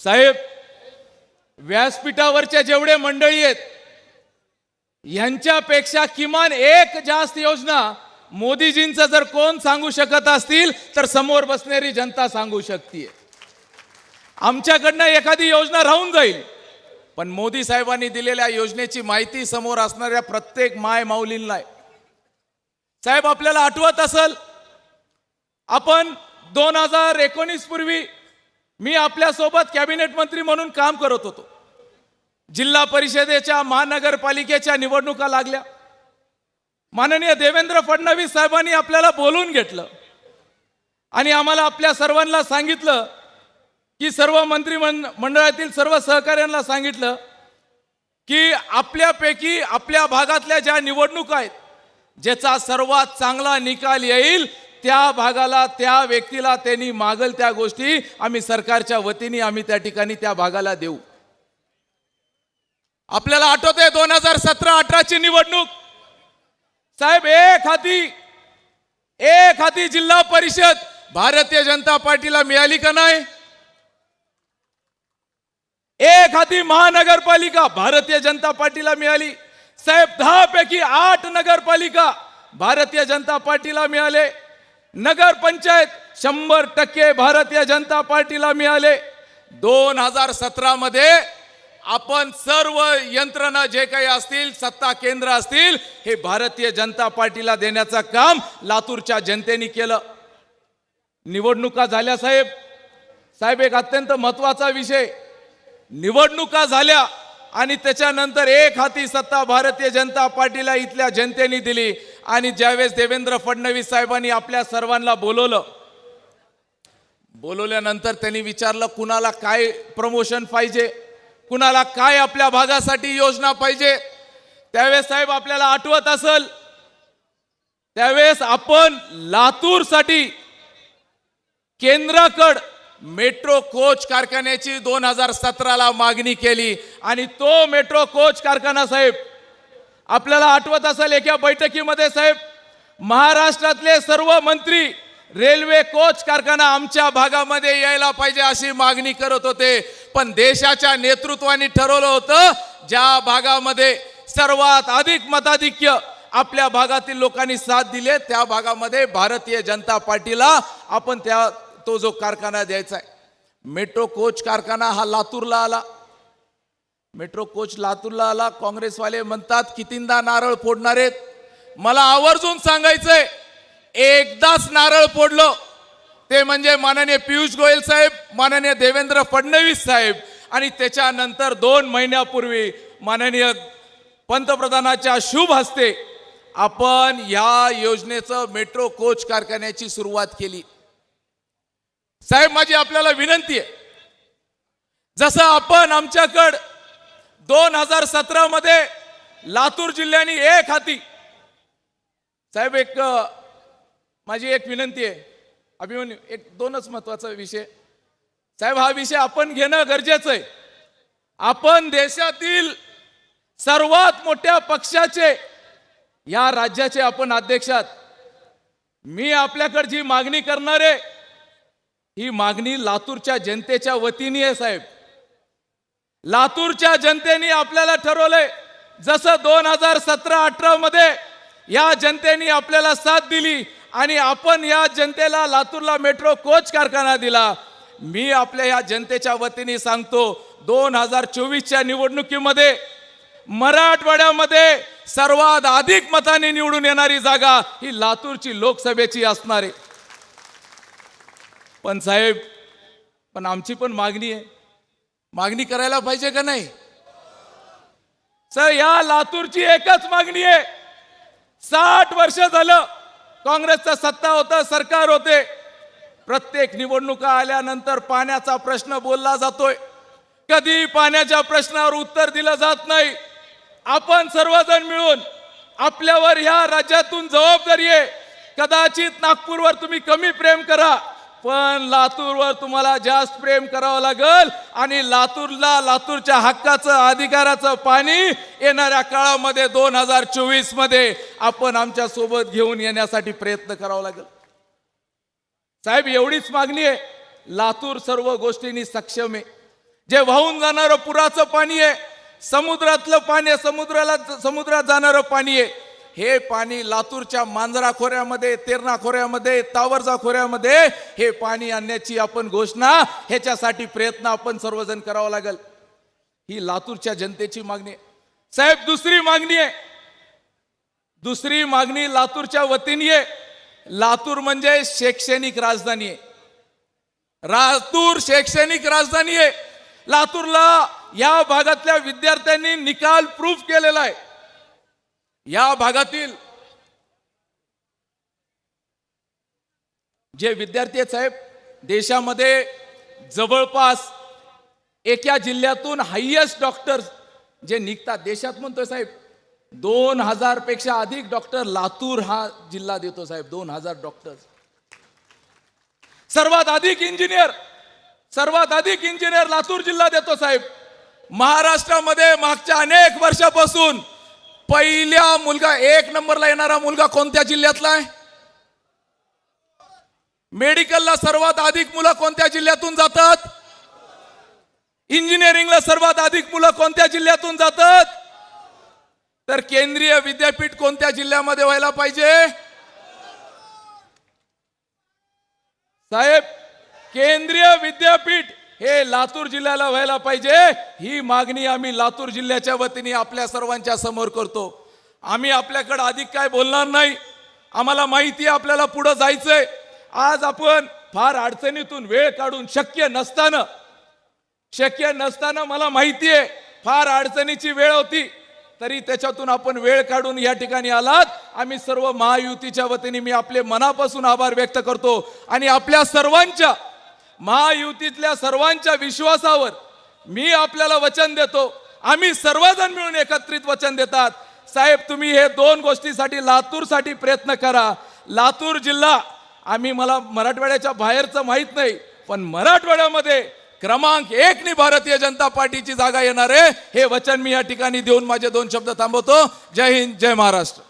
साहेब व्यासपीठावरच्या जेवढे मंडळी आहेत यांच्यापेक्षा किमान एक जास्त योजना मोदीजींचं जर कोण सांगू शकत असतील तर समोर बसणारी जनता सांगू शकते आमच्याकडनं एखादी योजना राहून जाईल पण मोदी साहेबांनी दिलेल्या योजनेची माहिती समोर असणाऱ्या प्रत्येक माय माऊलींना आहे. साहेब आपल्याला आठवत असल आपण दोन हजार एकोणीस पूर्वी मी आपल्यासोबत कॅबिनेट मंत्री म्हणून काम करत होतो. जिल्हा परिषदेच्या महानगरपालिकेच्या निवडणुका लागल्या. माननीय देवेंद्र फडणवीस साहेबांनी आपल्याला बोलून घेतलं. आणि आम्हाला आपल्या सर्वांना सांगितलं की सर्व मंत्री मंडळातील सर्व सहकाऱ्यांना सांगितलं की आपल्यापैकी आपल्या भागातल्या ज्या निवडणुका आहेत ज्याचा सर्वात चांगला निकाल येईल त्या भागाला त्या व्यक्तीला त्यांनी मागल त्या गोष्टी आम्ही सरकारच्या वतीने आम्ही त्या ठिकाणी त्या भागाला देऊ. आपल्याला आठवते दोन हजार सतरा अठराची निवडणूक. साहेब एक हाती एक हाती जिल्हा परिषद भारतीय जनता पार्टीला मिळाली का नाही? एक हाती महानगरपालिका भारतीय जनता पार्टीला मिळाली. साहेब दहा पैकी आठ नगरपालिका भारतीय जनता पार्टीला मिळाले. नगर पंचायत शंभर टक्के भारतीय जनता पार्टीला मिळाले. दोन हजार सतरामध्ये आपण सर्व यंत्रणा जे काही असतील सत्ता केंद्र असतील हे भारतीय जनता पार्टीला देण्याचं काम लातूरच्या जनतेने केलं. निवडणुका झाल्या साहेब. साहेब एक अत्यंत महत्त्वाचा विषय. निवडणुका झाल्या आणि त्याच्यानंतर एक हाती सत्ता भारतीय जनता पार्टीला इथल्या जनतेने दिली. आणि ज्यावेळेस देवेंद्र फडणवीस साहेबांनी आपल्या सर्वांना बोलवलं बोलवल्यानंतर त्यांनी विचारलं कुणाला काय प्रमोशन पाहिजे? कुणाला काय आपल्या भागासाठी योजना पाहिजे? त्यावेळेस साहेब आपल्याला आठवत असल त्यावेळेस आपण लातूरसाठी केंद्राकड मेट्रो कोच कारखान्याची दोन हजार सतराला मागणी केली आणि तो मेट्रो कोच कारखाना साहेब आपल्याला आठवत असेल एका बैठकीमध्ये साहेब महाराष्ट्रातले सर्व मंत्री रेल्वे कोच कारखाना आमच्या भागामध्ये यायला पाहिजे अशी मागणी करत होते. पण देशाच्या नेतृत्वाने ठरवलं होतं ज्या भागामध्ये सर्वात अधिक मताधिक्य आपल्या भागातील लोकांनी साथ दिले त्या भागामध्ये भारतीय जनता पार्टीला आपण त्या तो जो कारखाना द्यायचा आहे. मेट्रो कोच कारखाना हा लातूरला आला. मेट्रो कोच लातूरला आला काँग्रेसवाले म्हणतात कितींदा नारळ फोडणार आहेत? मला आवर्जून सांगायचंय एकदाच नारळ फोडलं. ते म्हणजे माननीय पियुष गोयल साहेब माननीय देवेंद्र फडणवीस साहेब आणि त्याच्यानंतर दोन महिन्यापूर्वी माननीय पंतप्रधानाच्या शुभ हस्ते आपण या योजनेचं मेट्रो कोच कारखान्याची सुरुवात केली. साहेब माझी आपल्याला विनंती आहे जसं आपण आमच्याकड दोन हजार सतरा मध्ये लातूर जिल्ह्याने एक हाती. साहेब एक माझी एक विनंती आहे. अभिमन्यू एक दोनच महत्त्वाचा विषय. साहेब हा विषय आपण घेणं गरजेचं आहे. आपण देशातील सर्वात मोठ्या पक्षाचे या राज्याचे आपण अध्यक्षात मी आपल्याकडे जी मागणी करणार आहे ही मागणी लातूरच्या जनतेच्या वतीने आहे साहेब. लातूरच्या जनतेने आपल्याला ठरवलंय जसं दोन हजार सतरा अठरा मध्ये या जनतेने आपल्याला साथ दिली आणि आपण या जनतेला लातूरला मेट्रो कोच कारखाना दिला. मी आपल्या या जनतेच्या वतीने सांगतो दोन हजार चोवीसच्या निवडणुकीमध्ये मराठवाड्यामध्ये सर्वात अधिक मताने निवडून येणारी जागा ही लातूरची लोकसभेची असणार आहे. पण साहेब पण आमची पण मागणी आहे. मागणी करायला पाहिजे का नाही? सर या लातूरची एकच मागणी आहे. साठ वर्ष झालं काँग्रेसचं सत्ता होतं सरकार होते. प्रत्येक निवडणुका आल्यानंतर पाण्याचा प्रश्न बोलला जातोय. कधी पाण्याच्या प्रश्नावर उत्तर दिलं जात नाही. आपण सर्वजण मिळून आपल्यावर ह्या राज्यातून जबाबदारी आहे. कदाचित नागपूरवर तुम्ही कमी प्रेम करा. पण लातूरवर तुम्हाला जास्त प्रेम करावं लागल आणि लातूरला लातूरच्या हक्काचं अधिकाराचं पाणी येणाऱ्या काळामध्ये दोन हजार चोवीसमध्ये आपण आमच्यासोबत घेऊन येण्यासाठी प्रयत्न करावा लागेल. साहेब एवढीच मागणी आहे. लातूर सर्व गोष्टींनी सक्षम आहे. जे वाहून जाणारं पुराचं पाणी आहे समुद्रातलं पाणी आहे समुद्राला समुद्रात जाणारं पाणी आहे हे पाणी लातूरच्या मांजरा खोऱ्यामध्ये तेरणा खोऱ्यामध्ये तावरजा खोऱ्यामध्ये हे पाणी आणण्याची आपण घोषणा ह्याच्यासाठी प्रयत्न आपण सर्वजण करावा लागेल. ही लातूरच्या जनतेची मागणी आहे. साहेब दुसरी मागणी आहे. दुसरी मागणी लातूरच्या वतीने आहे. लातूर म्हणजे शैक्षणिक राजधानी आहे. लातूर शैक्षणिक राजधानी आहे. लातूरला या भागातल्या विद्यार्थ्यांनी निकाल प्रूफ केलेला आहे. या भागातील जे विद्यार्थी आहेत साहेब देशामध्ये जवळपास एका जिल्ह्यातून हायेस्ट डॉक्टर जे निघतात देशात म्हणतोय साहेब दोन हजारपेक्षा अधिक डॉक्टर लातूर हा जिल्हा देतो साहेब दोन हजार डॉक्टर सर्वात अधिक इंजिनियर सर्वात अधिक इंजिनियर लातूर जिल्हा देतो साहेब. महाराष्ट्रामध्ये मागच्या अनेक वर्षापासून पहिल्या मुलगा एक नंबरला येणारा मुलगा कोणत्या जिल्ह्यातला आहे? मेडिकलला सर्वात अधिक मुलं कोणत्या जिल्ह्यातून जातात? इंजिनिअरिंगला सर्वात अधिक मुलं कोणत्या जिल्ह्यातून जातात? तर केंद्रीय विद्यापीठ कोणत्या जिल्ह्यामध्ये व्हायला पाहिजे? साहेब केंद्रीय विद्यापीठ हे लातूर जिल्ह्याला व्हायला पाहिजे. ही मागणी आम्ही लातूर जिल्ह्याच्या वतीने आपल्या सर्वांच्या समोर करतो. आम्ही आपल्याकडे अधिक काय बोलणार नाही. आम्हाला माहिती आहे आपल्याला पुढं जायचंय. आज आपण फार अडचणीतून वेळ काढून शक्य नसताना शक्य नसताना मला माहिती आहे फार अडचणीची वेळ होती. तरी त्याच्यातून आपण वेळ काढून या ठिकाणी आलात. आम्ही सर्व महायुतीच्या वतीने मी आपले मनापासून आभार व्यक्त करतो. आणि आपल्या सर्वांच्या महायुतीतल्या सर्वांच्या विश्वासावर मी आपल्याला वचन देतो. आम्ही सर्वजण मिळून एकत्रित वचन देतात. साहेब तुम्ही हे दोन गोष्टीसाठी लातूरसाठी प्रयत्न करा. लातूर जिल्हा आम्ही मला मराठवाड्याच्या बाहेरचं माहीत नाही पण मराठवाड्यामध्ये क्रमांक एक भारतीय जनता पार्टीची जागा येणार आहे. हे वचन मी या ठिकाणी देऊन माझे दोन शब्द थांबवतो. जय हिंद जय महाराष्ट्र.